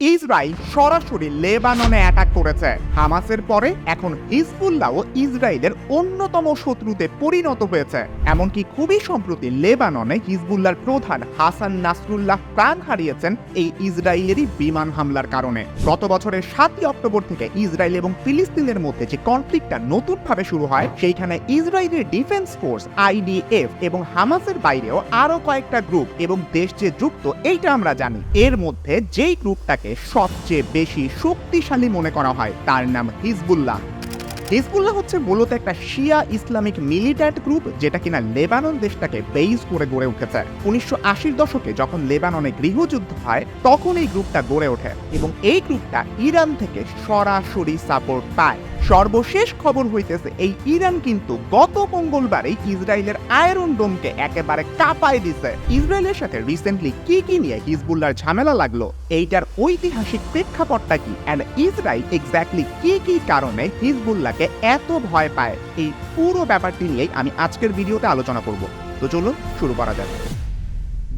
Israel সরাসরি লেবাননে attack করেছে। হামাসের পরে এখন হিজবুল্লাহও ইসরায়েলের অন্যতম শত্রুতে পরিণত হয়েছে। এমনকি খুবই সম্প্রতি লেবাননে হিজবুল্লাহর প্রধান হাসান নাসরুল্লাহ প্রাণ হারিয়েছেন এই ইসরায়েলেরই বিমান হামলার কারণে। গত বছরের সাতই অক্টোবর থেকে ইসরায়েল এবং ফিলিস্তিনের মধ্যে যে কনফ্লিক্টটা নতুনভাবে শুরু হয়, সেইখানে ইসরায়েলের ডিফেন্স ফোর্স আইডিএফ এবং হামাসের বাইরেও আরও কয়েকটা গ্রুপ এবং দেশ যে যুক্ত, এইটা আমরা জানি। এর মধ্যে যেই গ্রুপটাকে সবচেয়ে বেশি শক্তিশালী মনে করা হয়। তার নাম হিজবুল্লাহ। হিজবুল্লাহ হচ্ছে মূলত একটা শিয়া ইসলামিক মিলিট্যান্ট গ্রুপ যেটা কিনা লেবানন দেশটাকে বেইজ করে গড়ে উঠেছে। উনিশশো আশির দশকে যখন লেবাননে গৃহযুদ্ধ হয়, তখন এই গ্রুপটা গড়ে ওঠে এবং এই গ্রুপটা ইরান থেকে সরাসরি সাপোর্ট পায়। সর্বশেষ খবর হইতেছে, এই ইরান কিন্তু গত মঙ্গলবারেই ইসরায়েলের আয়রন ডোমকে একেবারে কাঁপায় দিছে। ইসরায়েলের সাথে রিসেন্টলি কি কি নিয়ে হিজবুল্লার ঝামেলা লাগল? এইটার ঐতিহাসিক প্রেক্ষাপটটা কি? অ্যান্ড ইসরায়েল এক্স্যাক্টলি কি কি কারণে হিজবুল্লাহকে এত ভয় পায়? এই পুরো ব্যাপারটি নিয়েই আমি আজকের ভিডিওতে আলোচনা করব। তো চলুন শুরু করা যাক।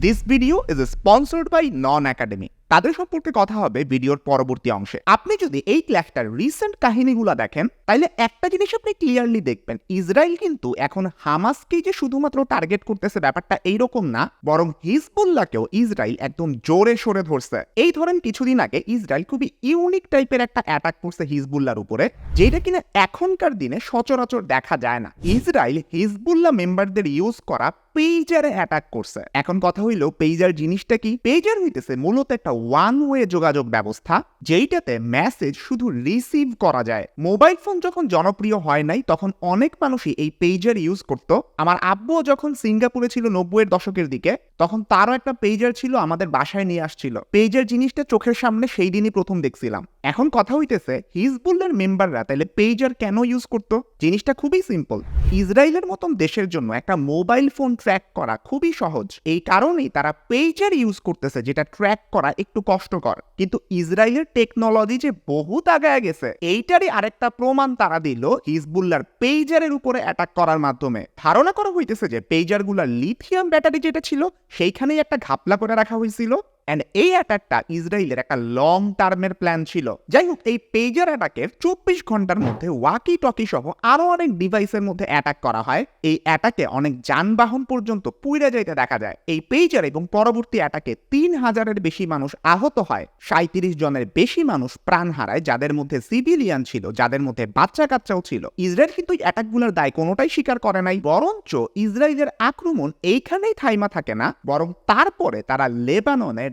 This video is sponsored by Non Academy তাদের সম্পর্কে কথা হবে ভিডিওর পরবর্তী অংশে। আপনি যদি এই ক্লাসটার রিসেন্ট কাহিনীগুলো দেখেন তাহলে একটা জিনিস আপনি ক্লিয়ারলি দেখবেন ইসরায়েল কিন্তু এখন হামাসকেই যে শুধুমাত্র টার্গেট করতেছে ব্যাপারটা এইরকম না, বরং হিজবুল্লাহকেও ইসরায়েল একদম জোরে সরে ধরছে। এই ধরেন কিছুদিন আগে ইসরায়েল খুবই ইউনিক টাইপের একটা অ্যাটাক করছে হিজবুল্লাহর উপরে, যেটা কিনা এখনকার দিনে সচরাচর দেখা যায় না। ইসরায়েল হিজবুল্লাহ মেম্বারদের ইউজ করা পেজারে অ্যাটাক করছে। এখন কথা হইল পেজার জিনিসটা কি? পেজার হইতেছে মূলত একটা ওয়ান ওয়ে যোগাযোগ ব্যবস্থা, যেইটাতে মেসেজ শুধু রিসিভ করা যায়। মোবাইল ফোন যখন জনপ্রিয় হয় নাই, তখন অনেক মানুষই এই পেজার ইউজ করতো। আমার আব্বুও যখন সিঙ্গাপুরে ছিল নব্বইয়ের দশকের দিকে, তখন তারও একটা পেজার ছিল আমাদের বাসায় নিয়ে আসছিল। পেজার জিনিসটা চোখের সামনে সেই দিনই প্রথম দেখছিলাম। এখন কথা হইতেছে হিজবুল্লার মেম্বাররা তাহলে পেজার কেন ইউজ করতো? জিনিসটা খুবই সিম্পল ইসরায়েলের মতন দেশের জন্য একটা মোবাইল ফোন ট্র্যাক করা খুবই সহজ। এই কারণেই তারা পেইজার ইউজ করতেছে যেটা ট্র্যাক করা একটু কষ্টকর। কিন্তু ইসরায়েলের টেকনোলজি যে বহুত আগায় গেছে, এইটারই আরেকটা প্রমাণ তারা দিল হিজবুল্লার পেইজারের উপরে অ্যাটাক করার মাধ্যমে। ধারণা করা হইতেছে যে পেজারগুলার লিথিয়াম ব্যাটারি যেটা ছিল, সেইখানেই একটা ঘাপলা করে রাখা হয়েছিল অ্যান্ড এই অ্যাটাকটা ইসরায়েলের একটা লং টার্মের প্ল্যান ছিল। যাই হোক এই পেজার অ্যাটাকের চব্বিশ ঘণ্টার মধ্যে ওয়াকি টকি সহ আরও অনেক ডিভাইসের মধ্যে অ্যাটাক করা হয়। এই অ্যাটাকে অনেক যানবাহন পর্যন্ত পুইরে যাইতে দেখা যায়। এই পেজার এবং পরবর্তী অ্যাটাকে তিন হাজারের বেশি মানুষ আহত হয়। সাঁত্রিশ জনের বেশি মানুষ প্রাণ হারায়, যাদের মধ্যে সিভিলিয়ান ছিল, যাদের মধ্যে বাচ্চা কাচ্চাও ছিল। ইসরায়েল কিন্তু অ্যাটাকগুলোর দায় কোনোটাই স্বীকার করে নাই, বরঞ্চ ইসরায়েলের আক্রমণ এইখানেই থাইমা থাকে না, বরং তারপরে তারা লেবাননে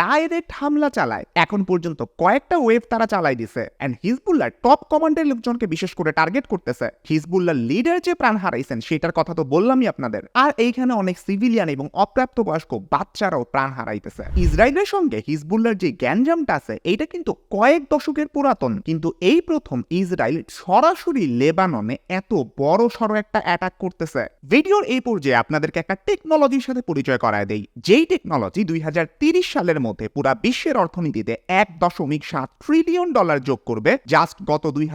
ডাইরেক্ট হামলা চালায়। এখন পর্যন্ত কয়েকটা ওয়েভ তারা চালাই দিছে। এন্ড হিজবুল্লার টপ কমান্ডের লোকজনকে বিশেষ করে টার্গেট করতেছে। হিজবুল্লার লিডার যে প্রাণ হারাইছেন, সেটার কথা তো বললামই আপনাদের। আর এইখানে অনেক সিভিলিয়ান এবং অপ্রাপ্তবয়স্ক বাচ্চারাও প্রাণ হারাইতেছে। ইসরায়েলের সঙ্গে হিজবুল্লার যে গ্যাঞ্জামটা আছে, এইটা কিন্তু কয়েক দশকের পুরাতন। কিন্তু এই প্রথম ইসরায়েল সরাসরি লেবাননে এত বড় সড়ো একটা অ্যাটাক করতেছে। ভিডিওর এই পর্যায়ে আপনাদেরকে একটা টেকনোলজির সাথে পরিচয় করায় দেই। যেই টেকনোলজি দুই সালের মধ্যে পুরা বিশ্বের অর্থনীতিতে এক দশমিক সাত ট্রিলিয়ন ডলার যোগ করবে। জাস্ট গত দুই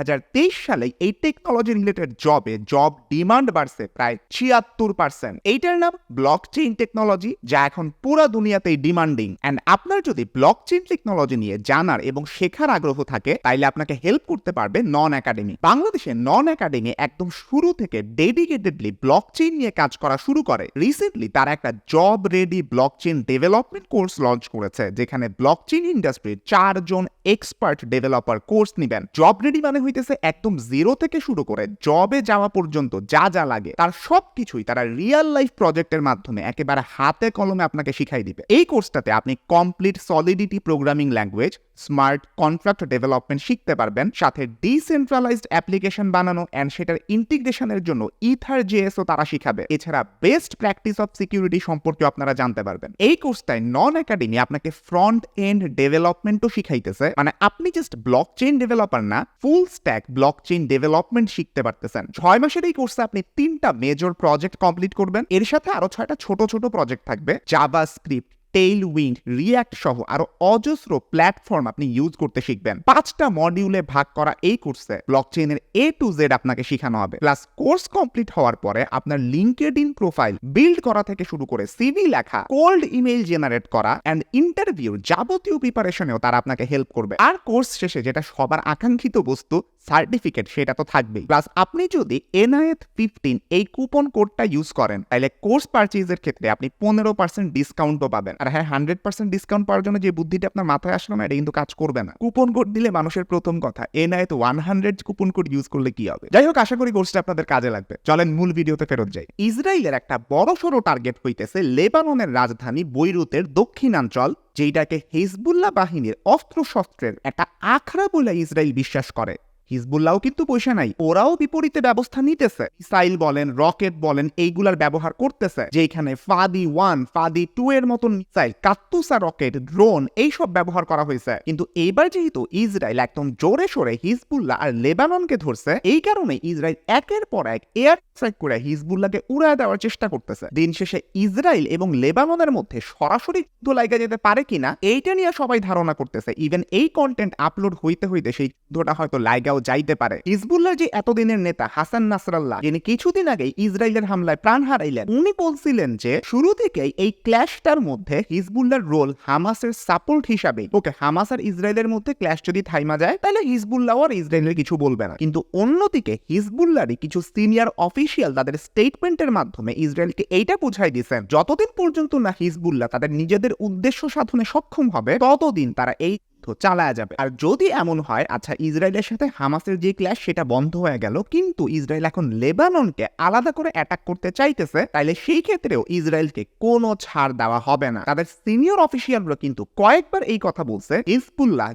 সালে এই টেকনোলজি রিলেটেড জবে জব ডিমান্ড বাড়ছে প্রায় ছিয়াত্তর পার্সেন্ট এইটার নাম ব্লক চেইন টেকনোলজি যা এখন পুরা দুনিয়াতেই ডিমান্ডিং অ্যান্ড আপনার যদি ব্লক চেইন টেকনোলজি নিয়ে জানার এবং শেখার আগ্রহ থাকে, তাইলে আপনাকে হেল্প করতে পারবে নন একাডেমি বাংলাদেশে নন একাডেমি একদম শুরু থেকে ডেডিকেটেডলি ব্লক চেইন নিয়ে কাজ করা শুরু করে। রিসেন্টলি তারা একটা job ready blockchain development course launch করেছে। যেখানে ব্লক ইন্ডাস্ট্রির চারজন এক্সপার্ট ডেভেলপার কোর্স নিবেন। জব রেডি মানে হইতেছে একদম জিরো থেকে শুরু করে জবে যাওয়া পর্যন্ত যা যা লাগে, তার সব কিছুই তারা রিয়েল লাইফ প্রজেক্টের মাধ্যমে একেবারে হাতে কলমে আপনাকে শিখাই দিবে। এই কোর্সটাতে আপনি complete Solidity programming language smart contract development শিখতে পারবেন, সাথে ডিসেন্ট্রালাইজড অ্যাপ্লিকেশন বানানো অ্যান্ড সেটার ইন্টিগ্রেশনের জন্য ইথার জেএসও তারা শিখাবে। এছাড়া বেস্ট প্র্যাকটিস অফ সিকিউরিটি সম্পর্কে আপনারা জানতে পারবেন। এই কোর্সটায় নন একাডেমি আপনাকে ফ্রন্ট এন্ড ডেভেলপমেন্টও শিখাইতেছে। মানে আপনি জাস্ট ব্লক চেইন ডেভেলপার না full stack blockchain development শিখতে পারতেছেন। ছয় মাসের এই কোর্সে আপনি তিনটা মেজর প্রজেক্ট কমপ্লিট করবেন। এর সাথে আরও ছয়টা ছোট ছোট প্রজেক্ট থাকবে। JavaScript Tailwind React সহ আরও অজস্র প্ল্যাটফর্ম আপনি ইউজ করতে শিখবেন। পাঁচটা মডিউলে ভাগ করা এই কোর্সে ব্লকচেইনের এ টু জেড আপনাকে শেখানো হবে। প্লাস কোর্স কমপ্লিট হওয়ার পরে আপনার লিঙ্কেড ইন প্রোফাইল বিল্ড করা থেকে শুরু করে সিভি লেখা কোল্ড ইমেইল জেনারেট করা অ্যান্ড ইন্টারভিউ যাবতীয় প্রিপারেশনেও তারা আপনাকে হেল্প করবে। আর কোর্স শেষে যেটা সবার আকাঙ্ক্ষিত বস্তু সার্টিফিকেট সেটা তো থাকবেই। প্লাস আপনি যদি এনআইএথ ফিফটিন এই কুপন কোডটা ইউজ করেন, তাহলে কোর্স পারচেজের ক্ষেত্রে আপনি পনেরো পার্সেন্ট ডিসকাউন্টও পাবেন। আর হ্যাঁ হান্ড্রেড পার্সেন্ট ডিসকাউন্ট পাওয়ার জন্য যে বুদ্ধিটা আপনার মাথায় আসলো না, এটা কিন্তু কাজ করবে না। কুপন কোড দিলে মানুষের প্রথম কথা এনআইএথ one hundred coupon code use করলে কি হবে? যাই হোক, আশা করি কোর্সটা আপনাদের কাজে লাগবে। চলেন মূল ভিডিওতে ফেরত যাই। ইসরায়েলের একটা বড় সড়ো টার্গেট হইতেছে লেবাননের রাজধানী বৈরুতের দক্ষিণাঞ্চল যেটাকে হিজবুল্লাহ বাহিনীর অস্ত্রশস্ত্রের একটা আখড়া বলে ইসরায়েল বিশ্বাস করে। হিজবুল্লাহও কিন্তু পয়সা নাই। ওরাও বিপরীতে ব্যবস্থা নিতেছে। মিসাইল বলেন, রকেট বলেন, এইগুলার ব্যবহার করতেছে। যেখানে ফাদি ওয়ান, ফাদি টু এর মতন মিসাইল, কাত্তুসা রকেট, ড্রোন, এইসব ব্যবহার করা হয়েছে। কিন্তু এইবার যেহেতু ইসরায়েল একদম জোরে সোরে হিজবুল্লাহ আর লেবাননকে ধরছে, এই কারণে ইসরায়েল একের পর এক এয়ার স্ট্রাইক করে হিজবুল্লাহকে উড়ায় দেওয়ার চেষ্টা করতেছে। দিন শেষে ইসরায়েল এবং লেবাননের মধ্যে সরাসরি যুদ্ধ লাগা যেতে পারে কিনা, এইটা নিয়ে সবাই ধারণা করতেছে। ইভেন এই কন্টেন্ট আপলোড হইতে হইতে সেই যুদ্ধটা হয়তো লাইগাও যাইতে পারে। হিজবুল্লাহ যে এতদিনের নেতা হাসান নাসরাল্লাহ, যিনি কিছুদিন আগে ইসরায়েলের হামলায় প্রাণ হারাইলেন, উনি বলছিলেন যে, শুরু থেকেই এই ক্ল্যাশটার মধ্যে হিজবুল্লাহর রোল হামাসের সাপোর্ট হিসাবে, ওকে হামাস আর ইসরায়েলের মধ্যে ক্ল্যাশ যদি থাইমা যায়, তাহলে হিজবুল্লাহ আর ইসরায়েলের কিছু বলবে না। কিন্তু অন্যদিকে হিজবুল্লাহরই কিছু সিনিয়র অফিসিয়াল তাদের স্টেটমেন্টের মাধ্যমে ইসরায়েলকে এইটা বুঝাই দিয়েছেন, যতদিন পর্যন্ত না হিজবুল্লাহ তাদের নিজেদের উদ্দেশ্য সাধনে সক্ষম হবে, ততদিন তারা এই যুদ্ধ যাবে। আর যদি এমন হয় আচ্ছা ইসরায়েলের সাথে হামাসের যে ক্ল্যাশ সেটা বন্ধ হয়ে গেল, কিন্তু ইসরায়েল এখন লেবাননকে আলাদা করে অ্যাটাক করতে চাইতেছে, তাইলে সেই ক্ষেত্রেও ইসরায়েলকে কোনো ছাড় দেওয়া হবে না। তাদের সিনিয়র অফিসিয়ালরা কিন্তু কয়েকবার এই কথা বলছে, হিজবুল্লাহ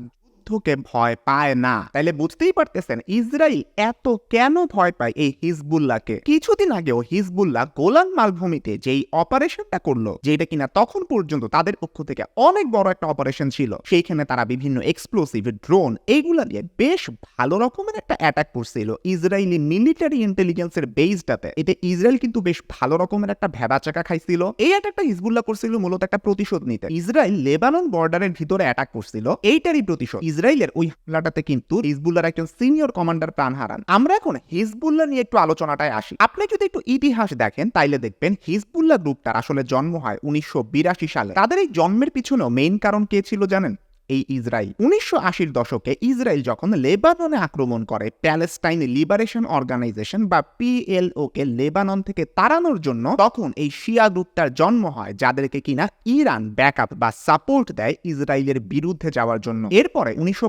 যুদ্ধকে ভয় পায় না। তাইলে বুঝতেই পারতেছেন ইসরায়েল এত কেন ভয় পায় এই হিজবুল্লাহকে? কিছুদিন আগেও হিজবুল্লাহ গোলান মালভূমিতে যেই অপারেশনটা করল যেটা কিনা তখন পর্যন্ত তাদের পক্ষ থেকে অনেক বড় একটা অপারেশন ছিল, সেইখানে তারা বিভিন্ন এক্সপ্লোসিভ ড্রোন এইগুলা দিয়ে বেশ ভালো রকমের একটা অ্যাটাক করছিল ইসরায়েলি মিলিটারি ইন্টেলিজেন্সের বেসটাতে এতে ইসরায়েল কিন্তু বেশ ভালো রকমের একটা ভেবাচাকা খাইছিল। এই অ্যাটাকটা হিজবুল্লাহ করছিল মূলত একটা প্রতিশোধ নিতে। ইসরায়েল লেবানন বর্ডারের ভিতরে অ্যাটাক করছিল, এইটারই প্রতিশোধ। ইসরায়েলের ওই হামলাটাতে কিন্তু হিজবুল্লার একজন সিনিয়র কমান্ডার প্রাণ হারান। আমরা এখন হিজবুল্লাহ নিয়ে একটু আলোচনাটায় আসি। আপনি যদি একটু ইতিহাস দেখেন, তাইলে দেখবেন হিজবুল্লাহ গ্রুপটার আসলে জন্ম হয় উনিশশো বিরাশি সালে। তাদের এই জন্মের পিছনেও মেইন কারণ কে ছিল জানেন? এই ইসরায়েল। উনিশশো আশির দশকে ইসরায়েল যখন লেবাননে আক্রমণ করে, প্যালেস্টাইন লিবারেশন অর্গানাইজেশন বা পিএলও কে লেবানন থেকে তাড়ানোর জন্য, তখন এই শিয়া গ্রুপটার জন্ম হয়, যাদেরকে কিনা ইরান ব্যাকআপ বা সাপোর্ট দেয় ইসরায়েলের বিরুদ্ধে যাওয়ার জন্য। এরপরে উনিশশো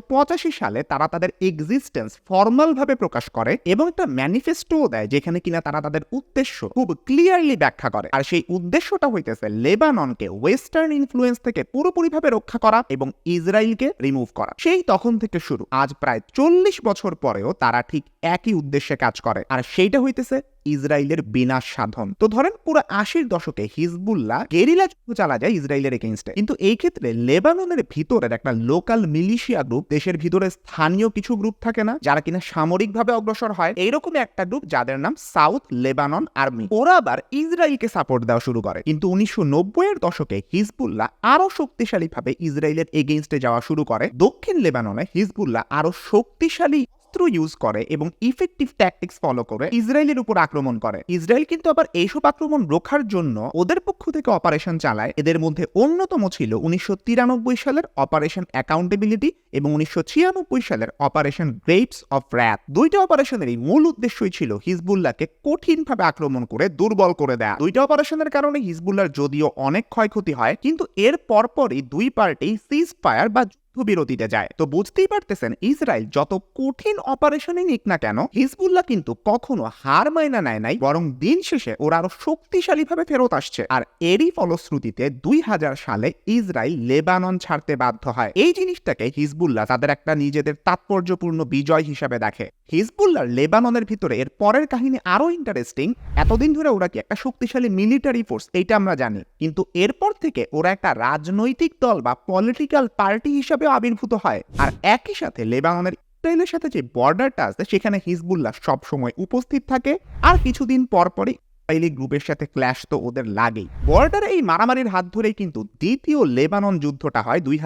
সালে তারা তাদের এক্সিস্টেন্স ফর্মাল ভাবে প্রকাশ করে এবং একটা ম্যানিফেস্টো দেয়, যেখানে কিনা তারা তাদের উদ্দেশ্য খুব ক্লিয়ারলি ব্যাখ্যা করে। আর সেই উদ্দেশ্যটা হইতেছে লেবাননকে ওয়েস্টার্ন ইনফ্লুয়েন্স থেকে পুরোপুরিভাবে রক্ষা করা এবং ইসরায়েলকে রিমুভ করা। সেই তখন থেকে শুরু। আজ প্রায় চল্লিশ বছর পরেও তারা ঠিক একই উদ্দেশ্যে কাজ করে। আর সেইটা হইতেছে ইসরায়েলের বিনাশ সাধন। তো ধরেন পুরো আশির দশকে হিজবুল্লাহ গেরিলা যুদ্ধ চালা যায় ইসরায়েলের এগেনস্টে কিন্তু এই ক্ষেত্রে লেবাননের ভিতরের একটা লোকাল মিলিশিয়া গ্রুপ দেশের ভিতরে স্থানীয় কিছু গ্রুপ থাকে না, যারা কিনা সামরিকভাবে অগ্রসর হয়, এইরকম একটা গ্রুপ যাদের নাম সাউথ লেবানন আর্মি। ওরা আবার ইসরায়েলকে সাপোর্ট দেওয়া শুরু করে। কিন্তু উনিশশো নব্বই এর দশকে হিজবুল্লাহ আরও শক্তিশালীভাবে ইসরায়েলের এগেনস্টে যাওয়া শুরু করে। দক্ষিণ লেবাননে হিজবুল্লাহ আরও শক্তিশালী অস্ত্র ইউজ করে এবং ইফেক্টিভ ট্যাকটিক্স ফলো করে ইসরায়েলের উপর আক্রমণ করে। ইসরায়েল কিন্তু আবার এইসব আক্রমণ রোখার জন্য ওদের পক্ষ থেকে অপারেশন চালায়। এদের মধ্যে অন্যতম ছিল উনিশশো তিরানব্বই সালের অপারেশন অ্যাকাউন্টেবিলিটি এবং উনিশশো ছিয়ানব্বই সালের অপারেশন গ্রেটস অফ র্যাপ দুইটা অপারেশনেরই মূল উদ্দেশ্যই ছিল হিজবুল্লাহকে কঠিনভাবে আক্রমণ করে দুর্বল করে দেয়া। দুইটা অপারেশনের কারণে হিজবুল্লাহর যদিও অনেক ক্ষয়ক্ষতি হয়, কিন্তু এর পরপরই দুই পার্টি সিজ ফায়ার বা যুদ্ধবিরতিতে যায়। তো বুঝতেই পারতেছেন, ইসরায়েল যত কঠিন অপারেশনই নিক না কেন, হিজবুল্লাহ কিন্তু কখনো হার মাইনা নেয় নাই, বরং দিন শেষে ওরা আরও শক্তিশালীভাবে ফেরত আসছে। আর এরই ফলশ্রুতিতে দুই হাজার সালে ইসরায়েল লেবানন ছাড়তে বাধ্য হয়। এই জিনিসটাকে হিজবুল্লাহ তাদের একটা নিজেদের তাৎপর্যপূর্ণ বিজয় হিসাবে দেখে। হিজবুল্লাহর লেবাননের ভিতরে এর পরের কাহিনী আরও ইন্টারেস্টিং এতদিন ধরে ওরা কি একটা শক্তিশালী মিলিটারি ফোর্স এইটা আমরা জানি। কিন্তু এরপর থেকে ওরা একটা রাজনৈতিক দল বা পলিটিক্যাল পার্টি হিসাবে আবির্ভূত হয়। আর একই সাথে লেবাননের ইসরায়েলের সাথে যে বর্ডারটা আছে, সেখানে হিজবুল্লাহ সব সময় উপস্থিত থাকে। আর কিছুদিন পর পরই ইসরায়েলি গ্রুপের সাথে ক্ল্যাশ তো ওদের লাগেই। বর্ডারে এই মারামারির হাত ধরেই কিন্তু দ্বিতীয় লেবানন যুদ্ধটা হয় দুই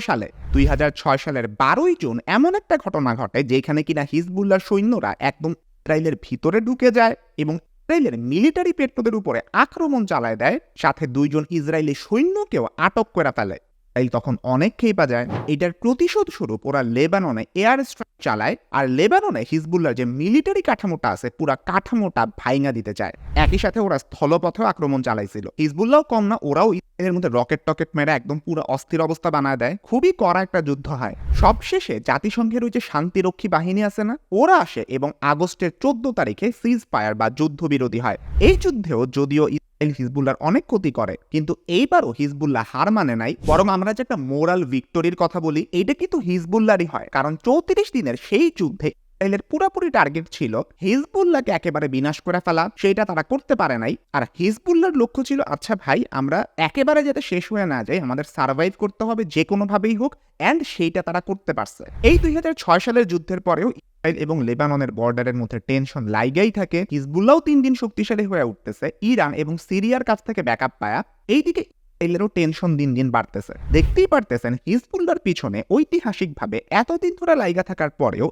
সালে। দুই হাজার ছয় সালের বারোই জুন এমন একটা ঘটনা ঘটে, যেখানে কিনা হিজবুল্লার সৈন্যরা একদম ইসরায়েলের ভিতরে ঢুকে যায় এবং ইসরায়েলের মিলিটারি পেট্রোদের উপরে আক্রমণ চালায় দেয়। সাথে দুইজন ইসরায়েলি সৈন্যকেও আটক করে ফেলে। এই তখন অনেক খেপা যায় এটার প্রতিশোধ স্বরূপ ওরা লেবাননে এয়ার স্ট্রাইক চালায় আর লেবাননে হিজবুল্লার যে মিলিটারি কাঠামোটা আছে, পুরা কাঠামোটা ভাইঙা দিতে চায়। একই সাথে ওরা স্থলপথেও আক্রমণ চালাইছিল। হিজবুল্লাহ কম না, ওরাও এর মধ্যে রকেট টকেট মেরে একদম পুরো অস্থির অবস্থা বানায় দেয়। খুবই কড়া একটা যুদ্ধ হয়। সবশেষে জাতিসংঘের ওই যে শান্তিরক্ষী বাহিনী আছে না, ওরা আসে এবং আগস্টের চোদ্দ তারিখে সিজ ফায়ার বা যুদ্ধবিরোধী হয়। এই যুদ্ধেও যদিও ইসরায়েল হিজবুল্লার অনেক ক্ষতি করে। কিন্তু এইবারও হিজবুল্লাহ হার মানে নাই, বরং আমরা যে একটা মোরাল ভিক্টোরির কথা বলি, এইটা কিন্তু হিজবুল্লারই হয়। কারণ চৌত্রিশ দিনের সেই যুদ্ধে ইসরায়েলের পুরোপুরি টার্গেট ছিল হিজবুল্লাহকে একেবারে বিনাশ করে ফেলা, সেটা তারা করতে পারে নাই। আর হিজবুল্লার লক্ষ্য ছিল আচ্ছা ভাই, আমরা একেবারে যাতে শেষ হয়ে না যাই, আমাদের সার্ভাইভ করতে হবে, যে কোনোভাবেই হোক অ্যান্ড সেইটা তারা করতে পারছে। এই দুই হাজার ছয় সালের যুদ্ধের পরেও এবং লেবাননের বর্ডারের মধ্যে টেনশন লাইগাই থাকে। হিজবুল্লাও তিন দিন শক্তিশালী হয়ে উঠতেছে। ইরান এবং সিরিয়ার কাছ থেকে ব্যাকআপ পায়া এইদিকে ইসরায়েলেরও টেনশন দিন দিন বাড়তেছে। দেখতেই পারতেছেন হিজবুল্লার পিছনে ঐতিহাসিকভাবে এতদিন ধরে লাইগা থাকার পরেও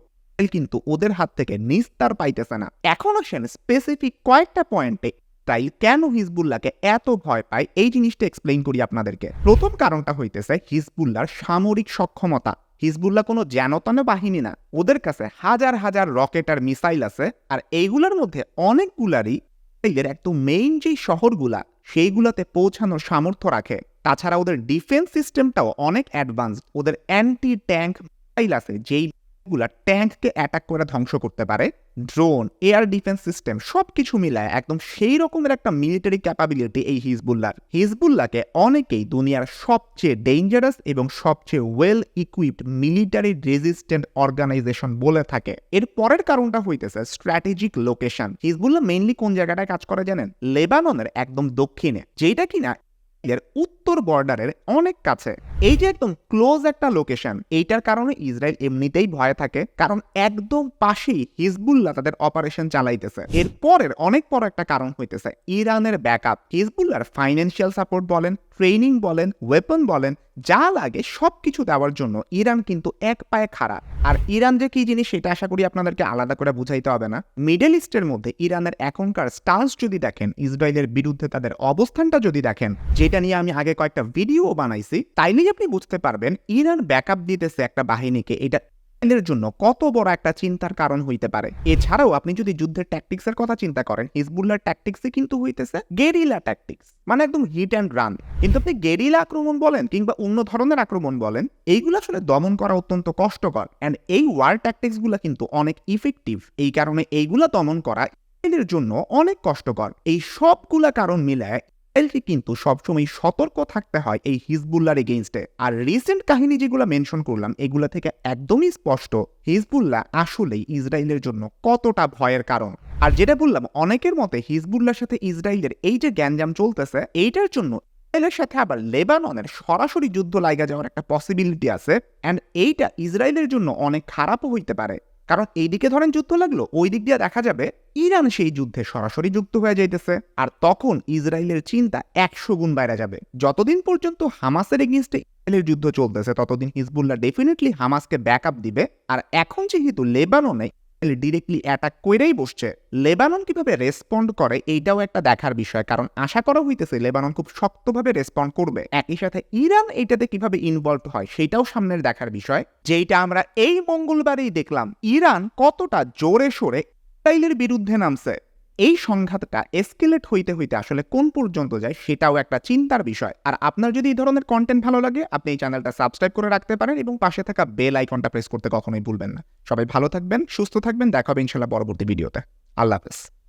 কিন্তু ওদের হাত থেকে নিস্তার পাইতেছে না। এখন আসেন স্পেসিফিক কয়েকটা পয়েন্টে তাই কেন হিজবুল্লাহকে এত ভয় পায়? এই জিনিসটা এক্সপ্লেইন করি আপনাদেরকে। প্রথম কারণটা হইতেছে হিজবুল্লার সামরিক সক্ষমতা। হিজবুল্লাহ কোনো জ্যানতন বাহিনী না। ওদের কাছে হাজার হাজার রকেট আর মিসাইল আছে আর এইগুলোর মধ্যে অনেকগুলারই ইসরায়েলের একদম মেইন যেই শহরগুলা, সেইগুলোতে পৌঁছানোর সামর্থ্য রাখে। তাছাড়া ওদের ডিফেন্স সিস্টেমটাও অনেক অ্যাডভান্সড ওদের অ্যান্টি ট্যাঙ্ক মিসাইল আছে, যেই গুলা ট্যাঙ্ককে অ্যাটাক করে ধ্বংস করতে পারে ড্রোন এয়ার ডিফেন্স সিস্টেম সবকিছু মিলায় একদম সেই রকমের একটা মিলিটারি ক্যাপাবিলিটি এই হিজবুল্লার। হিজবুল্লাহকে অনেকেই দুনিয়ার সবচেয়ে ডেঞ্জারাস এবং সবচেয়ে well equipped military resistant organisation বলে থাকে। এর পরের কারণটা হইতেছে স্ট্র্যাটেজিক লোকেশন হিজবুল্লাহ মেইনলি কোন জায়গাটায় কাজ করে জানেন? লেবাননের, একদম দক্ষিণে। যেটা কিনা এর উত্তর বর্ডারের অনেক কাছে। এই যে একদম ক্লোজ একটা লোকেশন এইটার কারণে ইসরায়েল এমনিতেই ভয় থাকে, কারণ একদম পাশেই হিজবুল্লাহ তাদের অপারেশন চালাইতেছে। এর পরের অনেক বড় একটা কারণ হইতেছে, ইরানের ব্যাকআপ হিজবুল্লার ফাইন্যান্সিয়াল সাপোর্ট বলেন ট্রেনিং বলেন ওয়েপন বলেন, যা লাগে সব কিছু দেওয়ার জন্য ইরান কিন্তু এক পায়ে খাড়া। আর ইরান যে কি জিনিস সেটা আশা করি আপনাদেরকে আলাদা করে বুঝাইতে হবে না। মিডল ইস্টের মধ্যে ইরানের এখনকার স্টান্স যদি দেখেন, ইসরায়েলের বিরুদ্ধে তাদের অবস্থানটা যদি দেখেন যেটা নিয়ে আমি আগে কয়েকটা ভিডিও বানাইছি। তাইলেই আপনি বুঝতে পারবেন, ইরান ব্যাকআপ দিতেছে একটা বাহিনীকে। এটা ইসরায়েলের জন্য কত বড় একটা চিন্তার কারণ হইতে পারে। এছাড়াও আপনি যদি যুদ্ধের ট্যাকটিক্সের কথা চিন্তা করেন হিজবুল্লার ট্যাকটিক্সে কিন্তু হইতেছে গেরিলা ট্যাকটিক্স মানে একদম হিট অ্যান্ড রান কিন্তু আপনি গেরিলা আক্রমণ বলেন কিংবা অন্য ধরনের আক্রমণ বলেন, এইগুলো আসলে দমন করা অত্যন্ত কষ্টকর। অ্যান্ড এই ওয়ার ট্যাকটিক্সগুলো কিন্তু অনেক ইফেক্টিভ এই কারণে এইগুলা দমন করা ইসরায়েলের জন্য অনেক কষ্টকর। এই সবগুলা কারণ মিলায় ইসরায়েলকে কিন্তু সবসময় সতর্ক থাকতে হয় এই হিজবুল্লার এগেইনস্টে আর রিসেন্ট কাহিনী যেগুলো মেনশন করলাম, এগুলো থেকে একদমই স্পষ্ট, হিজবুল্লাহ আসলেই ইসরায়েলের জন্য কতটা ভয়ের কারণ। আর যেটা বললাম, অনেকের মতে হিজবুল্লার সাথে ইসরায়েলের এই যে গ্যাঞ্জাম চলতেছে, এইটার জন্য ইসরায়েলের সাথে আবার লেবাননের সরাসরি যুদ্ধ লাগা যাওয়ার একটা পসিবিলিটি আছে। অ্যান্ড এইটা ইসরায়েলের জন্য অনেক খারাপও হইতে পারে। কারণ এইদিকে ধরেন যুদ্ধ লাগল, ওই দিক দিয়ে দেখা যাবে ইরান সেই যুদ্ধে সরাসরি যুক্ত হয়ে যাইতেছে। আর তখন ইসরায়েলের চিন্তা একশো গুণ বাইরে যাবে। যতদিন পর্যন্ত হামাসের এগেনস্টে ইসরায়েলের যুদ্ধ চলতেছে, ততদিন হিজবুল্লাহ ডেফিনেটলি হামাসকে ব্যাক দিবে। আর এখন যেহেতু লেবাননে ডিরেক্টলি অ্যাটাক করেই বসছে। লেবানন কীভাবে রেসপন্ড করে, এইটাও একটা দেখার বিষয়। কারণ আশা করা হইতেছে লেবানন খুব শক্তভাবে রেসপন্ড করবে। একই সাথে ইরান এইটাতে কীভাবে ইনভলভ হয়, সেটাও সামনের দেখার বিষয়। যেইটা আমরা এই মঙ্গলবারেই দেখলাম, ইরান কতটা জোরে সোরে ইসরায়েলের বিরুদ্ধে নামছে। এই সংঘাতটা এসকেলেট হইতে হইতে আসলে কোন পর্যন্ত যায় সেটাও একটা চিন্তার বিষয়। আর আপনার যদি এই ধরনের কন্টেন্ট ভালো লাগে, আপনি এই চ্যানেলটা সাবস্ক্রাইব করে রাখতে পারেন এবং পাশে থাকা বেল আইকনটা প্রেস করতে কখনোই ভুলবেন না। সবাই ভালো থাকবেন, সুস্থ থাকবেন, দেখা হবে ইনশাল্লাহ পরবর্তী ভিডিওতে আল্লাহ হাফেজ।